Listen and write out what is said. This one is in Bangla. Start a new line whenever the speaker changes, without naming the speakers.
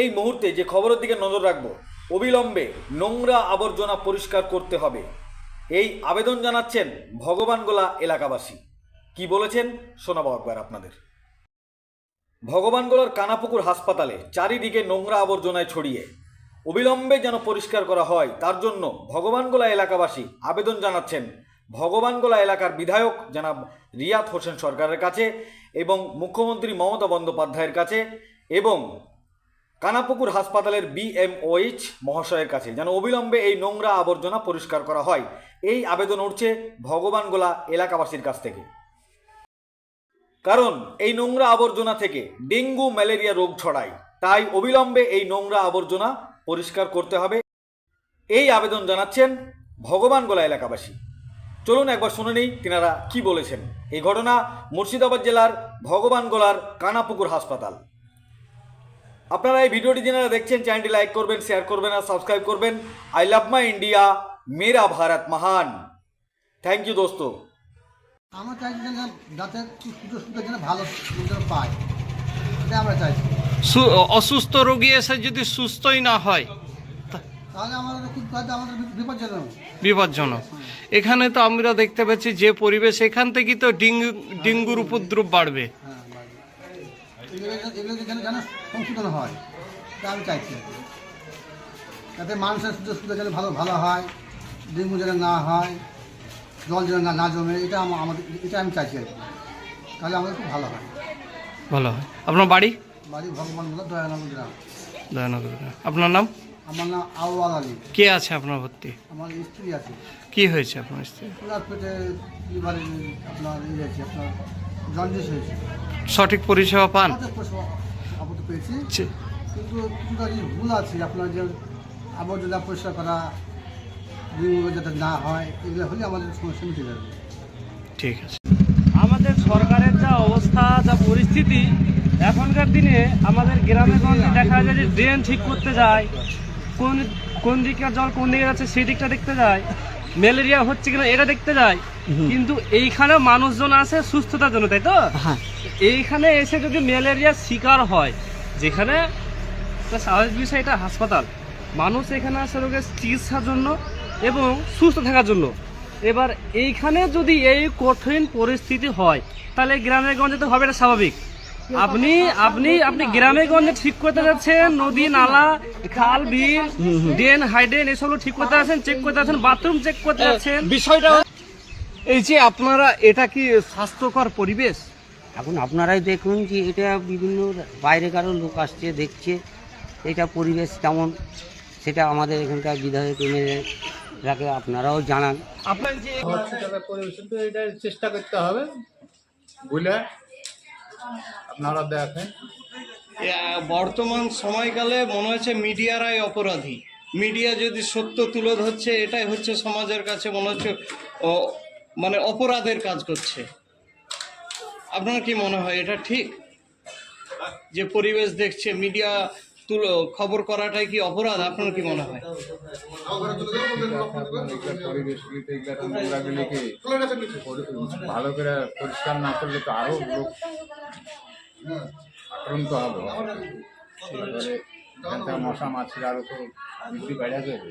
এই মুহূর্তে যে খবরের দিকে নজর রাখব, অবিলম্বে নোংরা আবর্জনা পরিষ্কার করতে হবে। এই আবেদন জানাচ্ছেন ভগবানগোলা এলাকাবাসী। কি বলেছেন শোনাবো একবার আপনাদের। ভগবানগোলার কানাপুকুর হাসপাতালে চারিদিকে নোংরা আবর্জনায় ছড়িয়ে। অবিলম্বে যেন পরিষ্কার করা হয়, তার জন্য ভগবানগোলা এলাকাবাসী আবেদন জানাচ্ছেন। ভগবানগোলা এলাকার বিধায়ক জনাব রিয়াদ হোসেন সরকারের কাছে এবং মুখ্যমন্ত্রী মমতা বন্দ্যোপাধ্যায়ের কাছে এবং কানাপুকুর হাসপাতালের বিএমওএইচ মহাশয়ের কাছে যেন অবিলম্বে এই নোংরা আবর্জনা পরিষ্কার করা হয়। এই আবেদন উঠছে ভগবানগোলা এলাকাবাসীর কাছ থেকে। কারণ এই নোংরা আবর্জনা থেকে ডেঙ্গু, ম্যালেরিয়া রোগ ছড়ায়। তাই অবিলম্বে এই নোংরা আবর্জনা পরিষ্কার করতে হবে। এই আবেদন জানাচ্ছেন ভগবানগোলা এলাকাবাসী। চলুন একবার শুনে নেই তিনারা কি বলেছেন। এই ঘটনা মুর্শিদাবাদ জেলার ভগবানগোলার কানাপুকুর হাসপাতাল। আপনারা এই ভিডিওটি যারা দেখছেন চ্যানেলটি লাইক করবেন শেয়ার করবেন আর সাবস্ক্রাইব করবেন। আই লাভ মাই ইন্ডিয়া মেরা ভারত মহান থ্যাংক ইউ দোস্ত
আমরা চাইছি যেন যাতে সুযোগ সুবিধা যেন ভালো পায়। এটা আমরা চাইছি।
সু- অসুস্থ রোগী এসে যদি সুস্থই না হয়
তাহলে আমাদের কাজে আমাদের বিপজ্জনক।
বিপজ্জনক। এখানে তো আমরা দেখতে পাচ্ছি যে পরিবেশ এখান থেকে তো ডেঙ্গু ডেঙ্গুর উপদ্রব বাড়বে।
এগুলো এগুলো যেন সংশোধন হয় এটা আমি চাইছি আর কি। যাতে মানুষের সুযোগ সুবিধা যেন ভালো ভালো হয় ডেঙ্গু যেন না হয় জল যেন না না জমে এটা আমাদের এটা আমি চাইছি আর কি। তাহলে আমাদের খুব ভালো হয়।
ভালো হয়। আপনার বাড়ি?
বাড়ি ভগবান বলে দয়ানন্দ গ্রাম।
দয়ানগর আপনার নাম?
আমার নাম আওয়াল আলী।
কে আছে আপনার ভর্তি? আমার
স্ত্রী আছে।
কি হয়েছে আপনার স্ত্রী?
ওনার পেটে লিভারে আপনার ইয়ে আছে আপনার জন্ডিস হয়েছে।
সঠিক পরিষেবা পান?
আপাতত পেয়েছি। কিন্তু ভুল আছে আপনার যে আবর্জনা পরিষ্কার করা যাতে না হয় এগুলো হলে আমাদের সমস্যা মিটে যাবে।
ঠিক আছে।
আমাদের সরকারের যা অবস্থা যা পরিস্থিতি এখনকার দিনে আমাদের গ্রামে গঞ্জে দেখা যায় যে ড্রেন ঠিক করতে যায় কোন কোন দিকের জল কোন দিকে যাচ্ছে সেই দিকটা দেখতে যায়। ম্যালেরিয়া হচ্ছে কিনা এটা দেখতে যায়। কিন্তু এইখানে মানুষজন আছে সুস্থতার জন্য তাই তো? এইখানে এসে যদি ম্যালেরিয়ার শিকার হয় যেখানে স্বাভাবিক বিষয় এটা হাসপাতাল। মানুষ এখানে আসে রোগের চিকিৎসার জন্য এবং সুস্থ থাকার জন্য। এবার এইখানে যদি এই কঠিন পরিস্থিতি হয় তাহলে গ্রামের গঞ্জে তো হবে এটা স্বাভাবিক। আপনি আপনি আপনি গ্রামে গঞ্জে ঠিক করতে যাচ্ছেন নদী নালা খাল বিল ড্রেন হাইড্রেন এসবগুলো ঠিক করতে আছেন চেক করতে আছেন বাথরুম চেক করতে যাচ্ছেন।
বিষয়টা এই যে আপনারা এটা কি স্বাস্থ্যকর পরিবেশ?
এখন আপনারাই দেখুন যে এটা বিভিন্ন বাইরে কারও লোক আসছে দেখছে এটা পরিবেশ কেমন? সেটা আমাদের এখানকার বিধায়ক এমএলএরাকে আপনারাও জানান।
আপনার যে
চেষ্টা করতে হবে। বুঝলে? আপনারা দেখেন।
বর্তমান সময়কালে মনে হচ্ছে মিডিয়ারাই অপরাধী। মিডিয়া যদি সত্য তুলে ধরছে, এটাই হচ্ছে সমাজের কাছে মনে হচ্ছে মানে অপরাধের কাজ করছে। আপনার কি মনে হয় এটা ঠিক? যে পরিবেশ দেখছে, মিডিয়া খবর করাটাই কি অপরাধ? আপনার কি মনে হয়?
ভালো করে পরিষ্কার না করলে তো আরও লোক আক্রান্ত হবে। মশা মাছির আরও তো বৃদ্ধি বেড়ে যাবে।